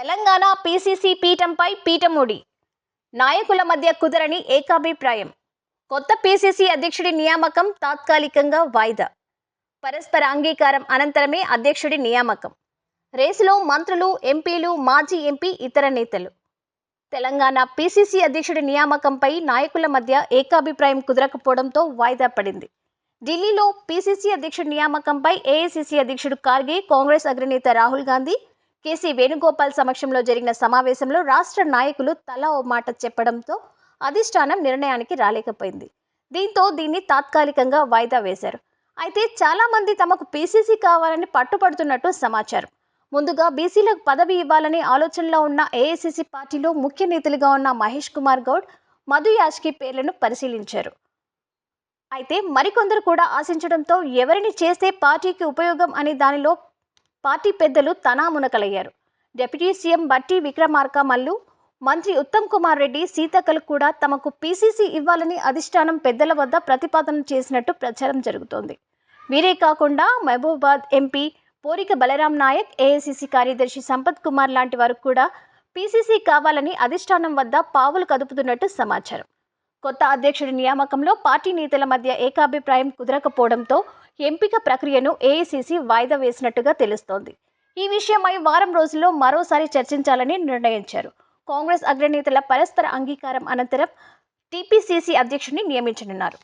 Telangana PCC పీఠంపై పీఠముడి. నాయకుల మధ్య కుదరని ఏకాభిప్రాయం. కొత్త పీసీసీ అధ్యక్షుడి నియామకం తాత్కాలికంగా వాయిదా. పరస్పర అంగీకారం అనంతరమే అధ్యక్షుడి నియామకం. రేసులో మంత్రులు ఎంపీలు మాజీ ఎంపీ ఇతర నేతలు. తెలంగాణ పీసీసీ అధ్యక్షుడి నియామకంపై నాయకుల మధ్య ఏకాభిప్రాయం కుదరకపోవడంతో వాయిదా పడింది. ఢిల్లీలో పీసీసీ అధ్యక్షుడి నియామకంపై ఏఐసీసీ అధ్యక్షుడు ఖార్గే కాంగ్రెస్ అగ్రనేత రాహుల్ గాంధీ కేసీ వేణుగోపాల్ సమక్షంలో జరిగిన సమావేశంలో రాష్ట్ర నాయకులు తలా ఓ మాట చెప్పడంతో అధిష్టానం నిర్ణయానికి రాలేకపోయింది. దీంతో దీన్ని తాత్కాలికంగా వాయిదా వేశారు. అయితే చాలామంది తమకు పీసీసీ కావాలని పట్టుపడుతున్నట్టు సమాచారం. ముందుగా బీసీలకు పదవి ఇవ్వాలనే ఆలోచనలో ఉన్న ఏఐసిసి పార్టీలో ముఖ్య నేతలుగా ఉన్న మహేష్ కుమార్ గౌడ్ మధు యాష్కి పేర్లను పరిశీలించారు. అయితే మరికొందరు కూడా ఆశించడంతో ఎవరిని చేస్తే పార్టీకి ఉపయోగం అనే దానిలో పార్టీ పెద్దలు తనామునకలయ్యారు డిప్యూటీ సీఎం బట్టి విక్రమార్క మల్లు మంత్రి ఉత్తమ్ కుమార్ రెడ్డి సీతక్కలు కూడా తమకు పీసీసీ ఇవ్వాలని అధిష్టానం పెద్దల వద్ద ప్రతిపాదన చేసినట్టు ప్రచారం జరుగుతోంది. వీరే కాకుండా మహబూబాద్ ఎంపీ పోరిక బలరాం నాయక్ ఏఐసిసి కార్యదర్శి సంపత్ కుమార్ లాంటి వారు కూడా పీసీసీ కావాలని అధిష్టానం వద్ద పావులు కదుపుతున్నట్టు సమాచారం. కొత్త అధ్యక్షుడి నియామకంలో పార్టీ నేతల మధ్య ఏకాభిప్రాయం కుదరకపోవడంతో ఎంపిక ప్రక్రియను ఏఐసిసి వాయిదా వేసినట్టుగా తెలుస్తోంది. ఈ విషయమై వారం రోజుల్లో మరోసారి చర్చించాలని నిర్ణయించారు. కాంగ్రెస్ అగ్రనేతల పరస్పర అంగీకారం అనంతరం టీపీసీసీ అధ్యక్షుడిని నియమించనున్నారు.